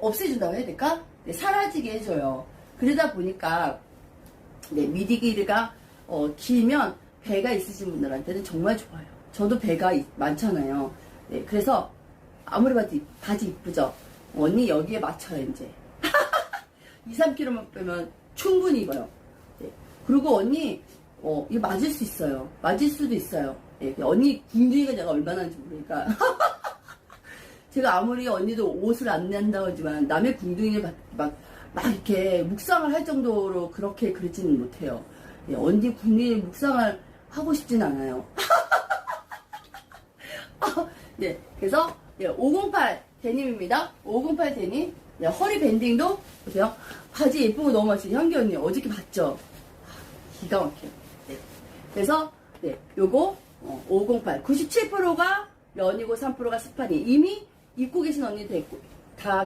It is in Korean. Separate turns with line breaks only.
없애준다고 해야 될까? 네, 사라지게 해줘요. 그러다 보니까 네, 미디 길이가 어, 길면 배가 있으신 분들한테는 정말 좋아요. 저도 배가 있- 많잖아요. 네, 그래서 아무리 봐도 이- 바지 이쁘죠? 언니 여기에 맞춰요, 이제. 2, 3kg만 빼면 충분히 입어요. 네. 그리고 언니, 어, 이거 맞을 수 있어요. 맞을 수도 있어요. 예, 언니 궁둥이가 내가 얼마나 하는지 모르니까. 제가 아무리 언니도 옷을 안 낸다고 하지만 남의 궁둥이를 막, 막, 막 이렇게 묵상을 할 정도로 그렇게 그러지는 못해요. 예, 언니 궁둥이 묵상을 하고 싶진 않아요. 네, 그래서 예, 508 데님입니다. 508 데님. 예, 허리 밴딩도 보세요. 바지 거 너무 많지. 현기 언니 어저께 봤죠? 아, 기가 막혀요. 네. 그래서 네, 요거 어, 508 97%가 면이고 3%가 스판이 이미 입고 계신 언니도 있고. 다